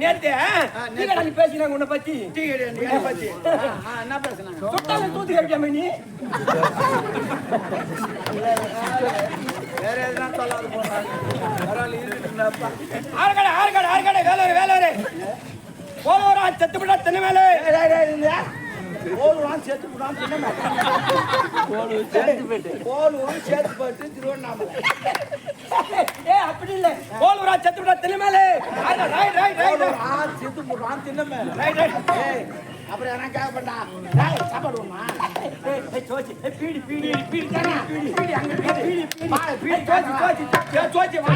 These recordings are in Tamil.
நேத்து பேசினாங்க உன்னை பத்தி பத்தி என்ன தூத்து கழிக்காம நீ வேற எதுனா சொல்லாது போறாங்க பரவாயில்ல இருக்குதுப்பா ஆறுகடை ஆறுகடை ஆறுகடை வேலூர். வேலூர் போலவரா செத்துப்படா தென்னை மேலே. கோலுலாம் சேர்த்து போடாம தின்ன மாட்டேன். கோலூர் சேர்த்து போட்டு திருவண்ணாமலை. ஏ அப்படி இல்ல. போலவரா செத்துப்படா தென்னை மேலே ரைட் ரைட் ரைட் ஆ சேர்த்து போடுறான் தின்ன மேல ரைட் ரைட் அப்புறம் என்ன கேட்க பண்ணா? டேய் சாப்பாடு வேணுமா? ஏய் ஏய் சோச்சி பீடி பீடி பீடி பீடி பீடி அங்க பீடி பீடி பீடி பீடி. சோச்சி சோச்சி சோச்சி வா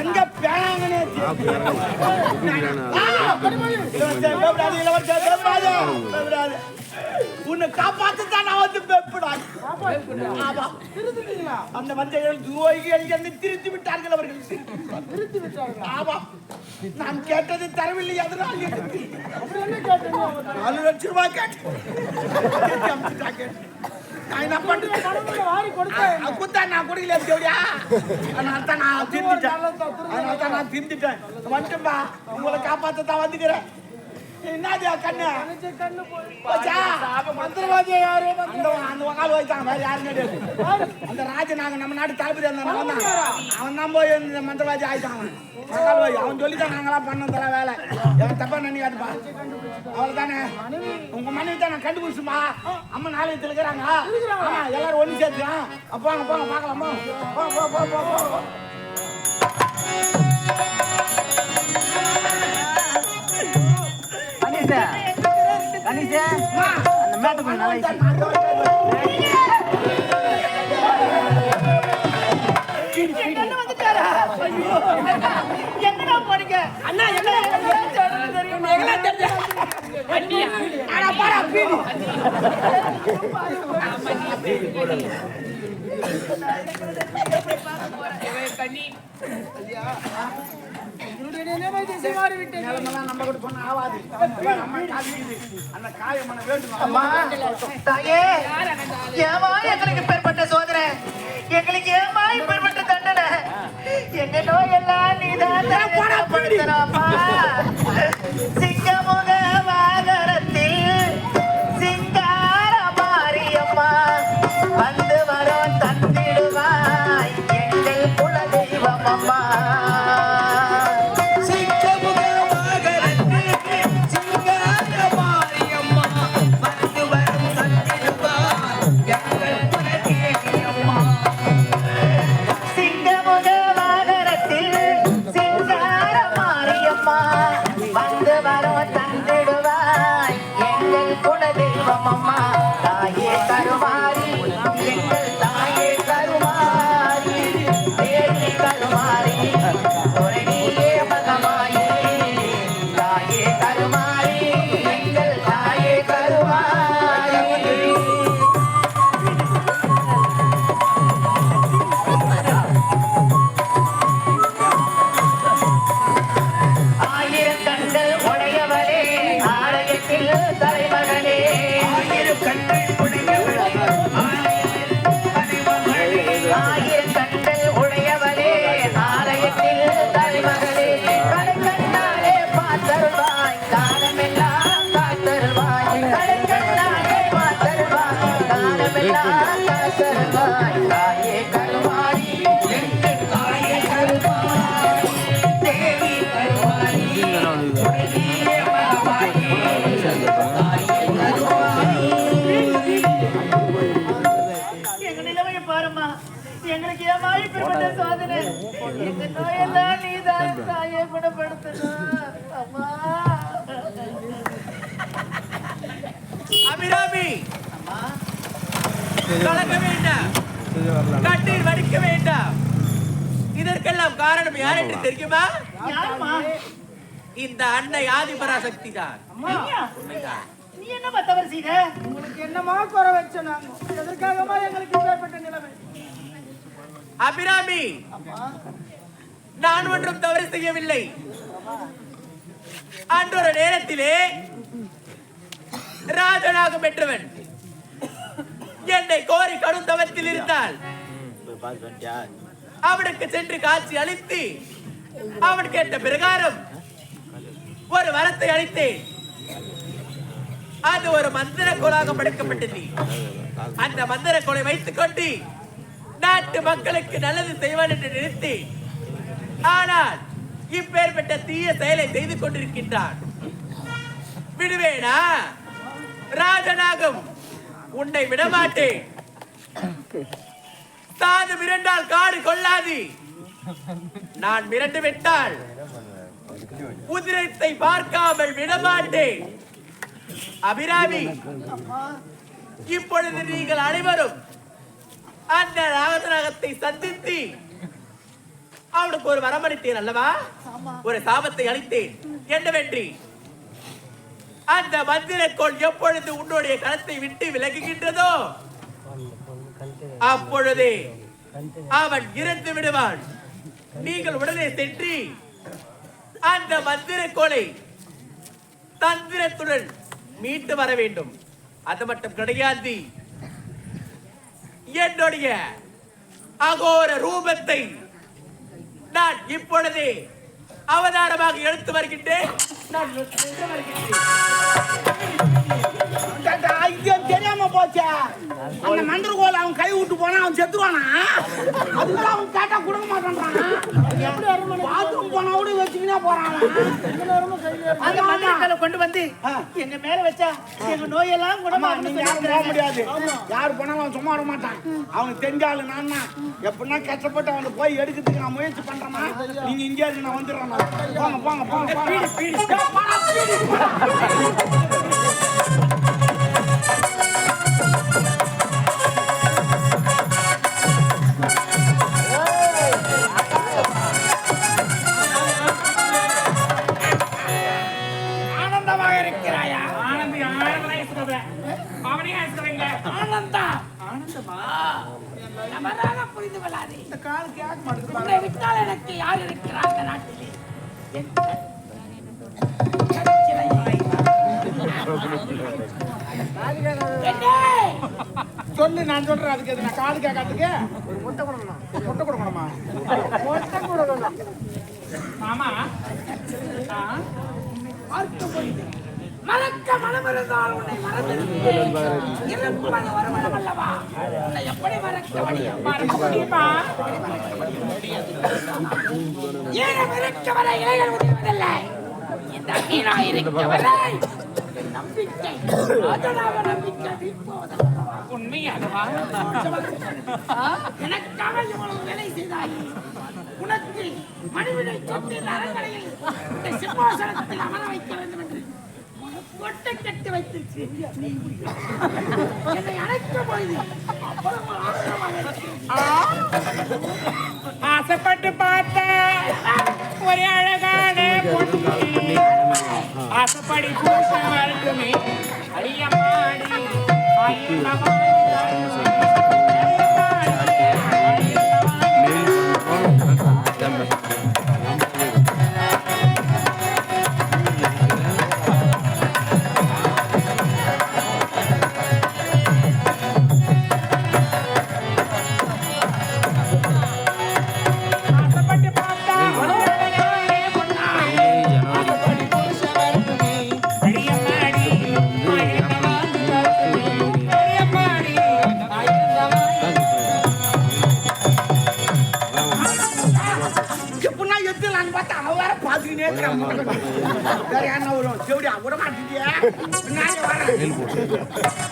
எங்க பேனாங்கனே உன்னை நான் வந்து பயப்படாது அந்த மஞ்சள் துரோகிகள் என்னை திருத்தி விட்டார்கள் அவர்கள் திருத்தி விட்டார்கள் ஆமா நான் கேட்டது தரவில்லை அதனால் எனக்கு நாலு லட்சம் ரூபாய் கேட்டேன் திருத்தி நான் என்ன பண்றது குத்தா நான் குடிக்கல எப்படியா அதனால தான் நான் திருந்திட்டேன் அதனால தான் நான் திருந்திட்டேன் வந்துட்டும்பா உங்களை காப்பாத்த தான் வந்துக்கிறேன் என்னதியா கண்ணு? கண்ணு போச்சா? மந்திரவாதி யாரு அந்த அந்த வகால் வைத்தான் வேற யாரும் கிடையாது. அந்த ராஜ நாங்க நம்ம நாட்டு தளபதி அந்த அவன் தான். அவன் தான் போய் இந்த மந்திரவாதி ஆயிட்டான் அவன். வகால் வை அவன் சொல்லி தான் நாங்களாம் பண்ணோம் தர வேலை. எவன் தப்பா நினைக்காதுப்பா. அவ்வளவுதானே? உங்க மனைவி தான் நான் கண்டுபிடிச்சுமா? அம்மா நாளைக்கு இருக்கிறாங்க ஆமா எல்லாரும் ஒண்ணு சேர்த்துக்கலாம் அப்போ போங்க பார்க்கலாமா போ போ போ போ போ. அந்த மேட்டு போய் நல்லா இருக்கு. எங்கடா போறீங்க அண்ணா என்ன தெரியும்? எல்லாம் தெரியும் அண்ணியா? அட பாரா நம்ம கூட சொன்ன ஆவாது நம்ம அந்த காயமான வேண்டும் தாயே ஏமா எங்களுக்கு பேர்பட்ட சோதனை Hallelujah. கலங்க வேண்டாம். கண்ணீர் வடிக்க வேண்டாம். இதற்கெல்லாம் காரணம் யார் என்று தெரியுமா? இந்த அன்னை ஆதிபராசக்தி தான் நீ என்னம்மா தவறு செய்த? உங்களுக்கு என்னமா குறை வச்சோம் நாங்க எதற்காகமா எங்களுக்கு இப்பேற்பட்ட நிலைமை? அபிராமி நான் ஒன்றும் தவறு செய்யவில்லை. அன்றொரு நேரத்திலே ராஜனாக பெற்றவன். என்னை கோரி கடும் தவத்தில் இருந்தால். அவனுக்கு சென்று காட்சி அளித்து அவன் கேட்ட பிரகாரம் ஒரு வரத்தை அளித்தேன் அது ஒரு மந்திர கோலாக படைக்கப்பட்டது அந்த மந்திர கோலை வைத்துக் கொண்டு நாட்டு மக்களுக்கு நல்லது செய்வான் என்று நிறுத்தி ஆனால் இப்பேற்பட்ட தீய செயலை செய்து கொண்டிருக்கின்றான். விடுவேனா? ராஜனாகும். உன்னை விடமாட்டேன். சாது மிரண்டால் காடு கொள்ளாது. நான் மிரண்டு விட்டால் உதிரத்தை பார்க்காமல் விடமாட்டேன். அபிராமி இப்பொழுது நீங்கள் அனைவரும் அந்த ராகதராகத்தை சந்தித்து அவனுக்கு ஒரு வரமளித்தேன் அல்லவா? ஒரு சாபத்தை அளித்தேன். என்னவென்றி? அந்த மந்திரக்கோள் எப்பொழுது உன்னுடைய களத்தை விட்டு விலகுகின்றதோ? அப்பொழுதே அவன் இறந்து விடுவான் நீங்கள் உடனே சென்று அந்த மந்திரக்கோளை தந்திரத்துடன் மீட்டு வர வேண்டும். அது மட்டும் கிடையாது. என்னுடைய அகோர ரூபத்தை நான் இப்பொழுதே அவதாரமாக எடுத்து வருகின்றேன். நான் எடுத்து வருகின்றேன். போச்சே. அந்த மந்திர கோல அவன் கை விட்டு போனா அவன் செத்துருவானா? அதுக்கெல்லாம் அவன் கேட்டா கொடுக்க மாட்டான்றானா? பாத்ரூம் போனா கூட வச்சுக்கினா போறான். அந்த மந்திரங்களை கொண்டு வந்து. எங்க மேல வச்சா எங்க நோயெல்லாம் நீங்க யாரும் போக முடியாது. யாரு போனாலும் அவன் சும்மா வர மாட்டான் அவனுக்கு தெரிஞ்சாலும் நான் எப்படின்னா கஷ்டப்பட்டு அவனை போய் எடுக்கிறதுக்கு நான் முயற்சி பண்றேன்னா நீங்க இங்கே இருக்கு நான் வந்துடுறேன். போங்க போங்க போங்க போங்க. ஆனந்தமாக இருக்கிறாயா? ஆனந்தி ஆனந்தமா இருக்கிறத அவனையும் இருக்கிறீங்க ஆனந்தா? ஆனந்தமா? நமதாக புரிந்து கொள்ளாதே. இந்த கால் கேட்க மாட்டேங்குது உன்னை விட்டால் எனக்கு யார் இருக்கிறார் நாட்டிலே? என்ன? சொல்லு நான் சொல்றேன். அதுக்கு எது நான் காது கேட்கறதுக்கு ஒரு முட்டை கொடுக்கணும்? முட்டை கொடுக்கணுமா? முட்டை கொடுக்கணும். மாமா. ஆ? பார்க்க. மறக்க உன்னை இருப்பது அல்லவா உன்னை எப்படி மறக்க முடியும்? மறக்க முடியுமா? ஈரம் இருக்க வரை இலைகள் உதிர்வதில்லை? இந்த மீனா இருக்க வரை என் நம்பிக்கை அதனால நம்பிக்கை இப்போதல்லவா. உண்மையாகவா? ஆ? எனக்காக இவ்வளவு வேலை செய்தாய்? உணர்த்தி மணிவிடை சொத்து அரண்மனையில் இந்த சிம்மாசனத்தில் அமர வைக்க வேண்டும் என்று கொட்டை கட்டி வைத்திருக்கிறேன். என்னை அழைக்கும் பொழுது ஆசைப்பட்டு பார்த்த ஒரே அழகான பொண்ணு. ஆசைப்படி பூச வரட்டுமே அடியம்மாடி ஆசைப்பட்டு அவன் வேற பாத்துக்கினே இருக்கிறான் வேற என்ன வரும் செவடியா விட மாட்டேங்கியா பின்னாடி வரேன்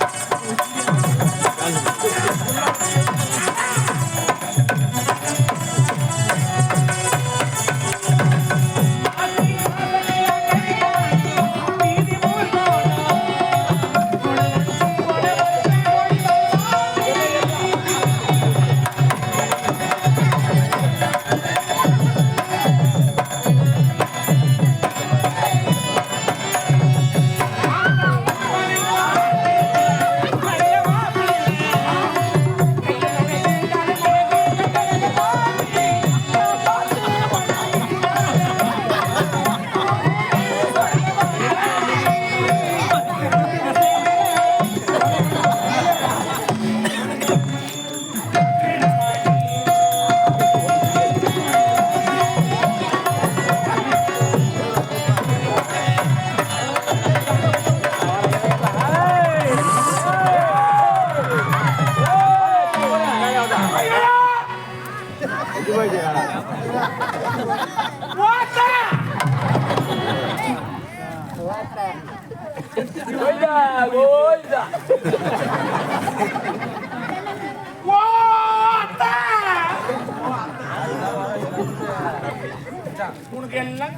உனக்கு எல்லாம்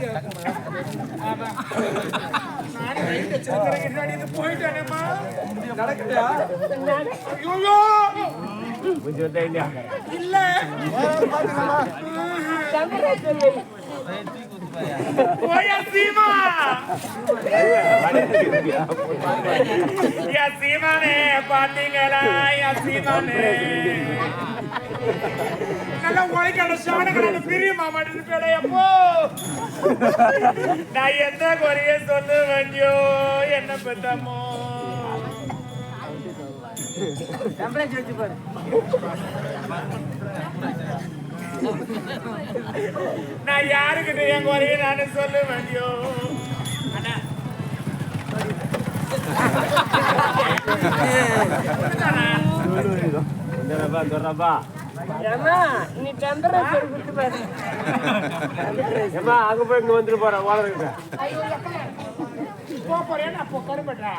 போயிட்டானேமா நடக்குதா கொஞ்சம் இல்லையா இல்ல ஐயோ சீமா யா சீமானே பாத்தீங்களா யா சீமானே நல்லா உழைக்காத சாணக்கடான பெரிய மாமாட்டு பேடையப்போ நான் எந்த குறைய சொல்லு வண்டியோ என்ன பெத்தமோ. டெம்பரேச்சர் வச்சு பாரு. நான் யாருக்கிட்ட என் குறைய நானு சொல்ல வேண்டியோ அங்க போய் இங்க வந்துட்டு போறேன் கருப்பட்டா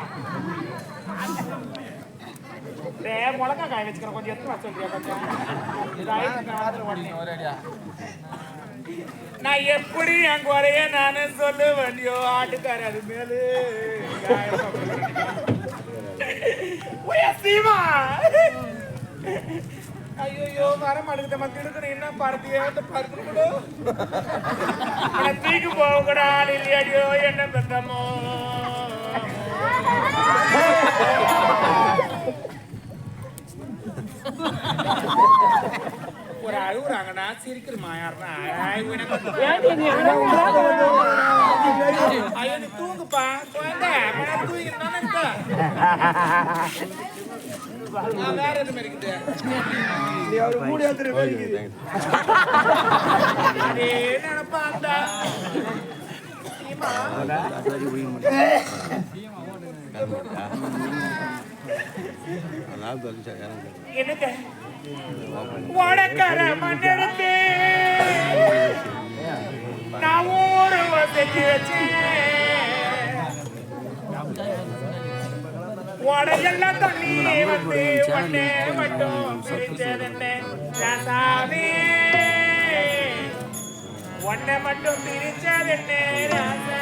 டே மிளகா காய வச்சுக்கிறேன். கொஞ்சம் எடுத்து வர சொல்றியா கொஞ்சம் நான் எப்படி என் குறைய நானே சொல்ல ஆட்டுக்காரு அது மேலு. சீமா. ஐயோ வர மாட்டேங்குது. நம்ம திடுக்கணும் என்ன பருத்தியே வந்து கூட தீக்கு போக கூட ஆள் இல்லையாடியோ என்ன பெத்தமோ. ஒரு அழுகுறாங்கடா சிரிக்கிறமா யாருன்னா தூங்குப்பா குழந்தை வேற இருக்குது எனக்கு உனக்கர மண்ணெடுத்து நான் ஊரு வசதி வச்சேன். தண்ணி வந்து ஒன்னே மட்டும் பிரிச்சதென்ன ராசாவே. ஒன்னை மட்டும் பிரிச்சதென்ன ராசா.